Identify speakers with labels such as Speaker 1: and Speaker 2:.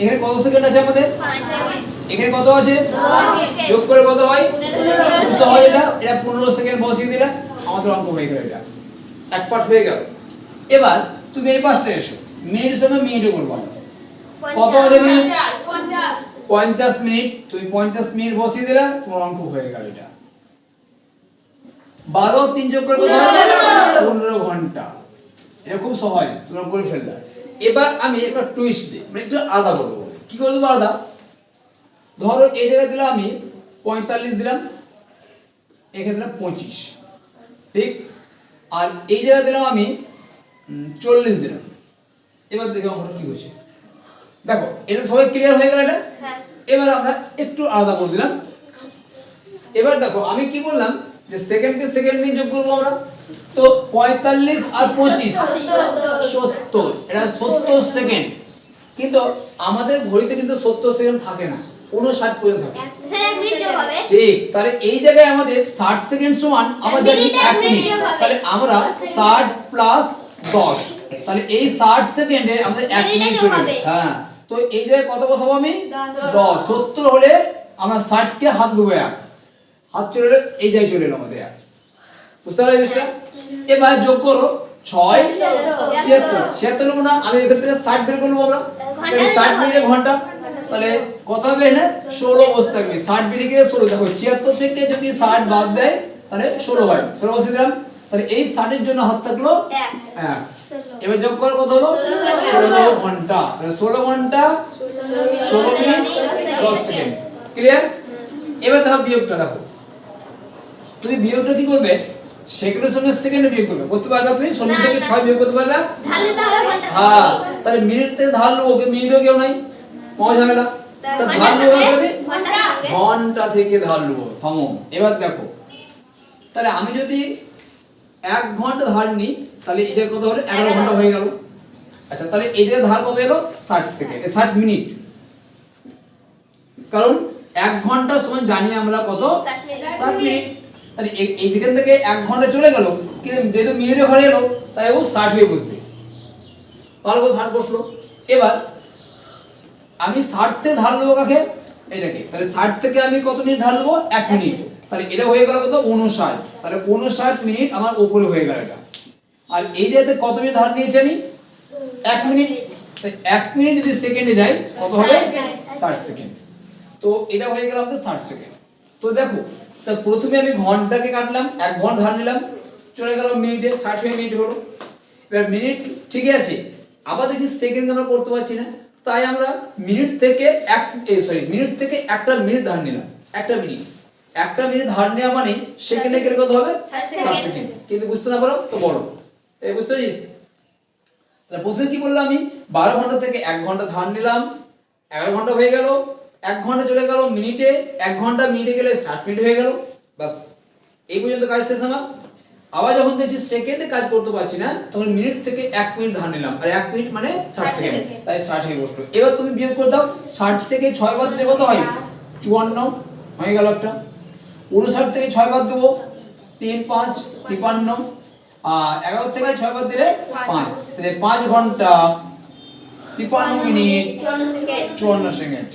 Speaker 1: এখানে কত সেকেন্ড আছে আমাদের? এখানে কত আছে? যোগ করে কত হয়? এটা। এটা পনেরো সেকেন্ড বসিয়ে দিলে আমাদের অঙ্ক হয়ে গেল এটা। এক পার্ট হয়ে গেল। এবার তুমি এই পাশটা এসো। মিনিটের সঙ্গে মিনিটে করব কত মিনিট পঞ্চাশ মিনিট। তুমি পঞ্চাশ মিনিট বসিয়ে দিলে তোমার অঙ্ক হয়ে গেল এটা। বারো, তিন যোগ করে পনেরো ঘণ্টা। এটা খুব সহজ। তোমরা করে ফেলবে এবার আমি একটা টুইস্ট দিই মানে একটু আলাদা করব কি করে দেবো আলাদা ধরো এই জায়গায় দিলাম আমি পঁয়তাল্লিশ দিলাম এখানে দিলাম পঁচিশ। ঠিক? আর এই জায়গায় দিলাম আমি চল্লিশ দিলাম। এবার দেখো আমরা কি হয়েছে। দেখো এটা সবাই ক্লিয়ার হয়ে গেল এটা? এবার আমরা একটু আলাদা করে দিলাম। এবার দেখো আমি কি বললাম যে সেকেন্ডকে সেকেন্ড নিয়ে যোগ করব আমরা? তো পঁয়তাল্লিশ আর পঁচিশ। সত্তর। এটা সত্তর সেকেন্ড কিন্তু আমাদের ঘড়িতে কিন্তু সত্তর সেকেন্ড থাকে না উনষাট পর্যন্ত থাকে। ঠিক তাহলে এই জায়গায় আমাদের ষাট সেকেন্ড সমান আমরা জানি
Speaker 2: এক
Speaker 1: মিনিট। তাহলে আমরা ষাট প্লাস দশ। তাহলে এই ষাট সেকেন্ডে আমাদের এক
Speaker 2: মিনিট
Speaker 1: চলে হ্যাঁ তো এই জায়গায় কত বসাবো আমি?
Speaker 2: দশ।
Speaker 1: সত্তর হলে আমরা ষাটকে হাত দেবো এক। হাত চলে এই জায়গায় চলে এলো আমাদের এক। বুঝতে পারলে জিনিসটা? এবার যোগ করো। ছয় ছিয়াত্তর। ছিয়াত্তর। নেব না আমি এখান থেকে ষাট বের করব আমরা।
Speaker 2: ঘণ্টা
Speaker 1: ষাট
Speaker 2: দিতে
Speaker 1: মিনিটে
Speaker 2: হবে।
Speaker 1: ঘণ্টা। তাহলে কত হবে এখানে ষোলো বসে থাকবে ষাট গিয়ে ষোলো। দেখো ছিয়াত্তর থেকে যদি ষাট বাদ দেয় তাহলে ষোলো হয়। ষোলো বসে দিলাম। তাহলে এই ষাটের জন্য হাত থাকল
Speaker 2: এক।
Speaker 1: এবার যোগ কর কত হলো?
Speaker 2: ষোলো।
Speaker 1: ষোলো ঘণ্টা। তাহলে ষোলো ঘণ্টা ষোলো মিনিট দশ সেকেন্ড। ক্লিয়ার এবার দেখো বিয়োগটা দেখো। তুমি বিয়োগটা কি করবে? সেকেন্ডের সঙ্গে সেকেন্ডে বিয়োগ করবে। করতে পারবে তুমি? ষোলো থেকে ছয় বিয়োগ করতে পারবে? হ্যাঁ তাহলে মিনিট থেকে ধার ওকে মিনিটও কেউ নাই। মজা ঝামেলা। তা ধার কবে
Speaker 2: ঘণ্টা থেকে
Speaker 1: ধার নেব থামো। এবার দেখো। তাহলে আমি যদি এক ঘণ্টা ধার নিই তাহলে এই জায়গায় কত হলো? এগারো ঘণ্টা হয়ে গেল। আচ্ছা তাহলে এই জায়গায় ধার কত এলো? ষাট সেকেন্ড ষাট মিনিট। কারণ এক ঘণ্টার সময় জানি আমরা কত?
Speaker 2: ষাট মিনিট।
Speaker 1: তাহলে এই- এই দিকের থেকে এক ঘণ্টা চলে গেল কিন্তু যেহেতু মিনিটে ঘরে এলো তাই ও ষাট হয়ে বসবে। ভালো করে ষাট বসল। এবার আমি ষাট থেকে ধার নেব কাকে? এটাকে। তাহলে ষাট থেকে আমি কত মিনিট ধার নেব? এক মিনিট। তাহলে এটা হয়ে গেল কত? উনষাট। তাহলে উনষাট মিনিট আমার উপরে হয়ে গেল এটা। আর এই জায়গাতে কত মিনিট ধার নিয়েছি আমি? এক মিনিট। এক মিনিট যদি সেকেন্ডে যাই কত হবে? ষাট সেকেন্ড তো এটা হয়ে গেল আমাদের ষাট সেকেন্ড তো দেখো তা প্রথমে আমি ঘন্টাকে কাটলাম এক ঘণ্টা ধার নিলাম চলে গেল মিনিটে ষাট হয়ে মিনিট হলো। এবার মিনিট ঠিকই আছে আবার দেখছি সেকেন্ড আমরা করতে পারছি না তাই আমরা মিনিট থেকে এক সরি মিনিট থেকে একটা মিনিট ধার নিলাম একটা মিনিট। একটা মিনিট ধার নেওয়া মানে সেকেন্ডে কেটে কত হবে?
Speaker 2: ষাট সেকেন্ড।
Speaker 1: কিন্তু বুঝতে না পারো তো বড় এই বুঝতে পারছিস? তাহলে প্রথমে কি বললাম আমি? বারো ঘণ্টা থেকে এক ঘণ্টা ধার নিলাম এগারো ঘণ্টা হয়ে গেল এক ঘণ্টা চলে গেল মিনিটে এক ঘণ্টা মিনিটে গেলে ষাট মিনিট হয়ে গেল। বাস এই পর্যন্ত কাজ শেষ আমার। আবার যখন দেখছি সেকেন্ডে কাজ করতে পারছি না তখন মিনিট থেকে এক মিনিট ধার নিলাম। আর এক মিনিট মানে ষাট সেকেন্ড। তাই ষাট হয়ে বসল। এবার তুমি বিয়োগ করে দাও। ষাট থেকে ছয় বাদ দিলে কত হয়? চুয়ান্ন। হয়ে গেল একটা। উনষাট থেকে ছয় বাদ দেবো। তিন পাঁচ তিপান্ন। আর এগারো থেকে ছয় বাদ দিলে পাঁচ। তাহলে পাঁচ ঘণ্টা। তিপান্ন মিনিট। চুয়ান্ন সেকেন্ড।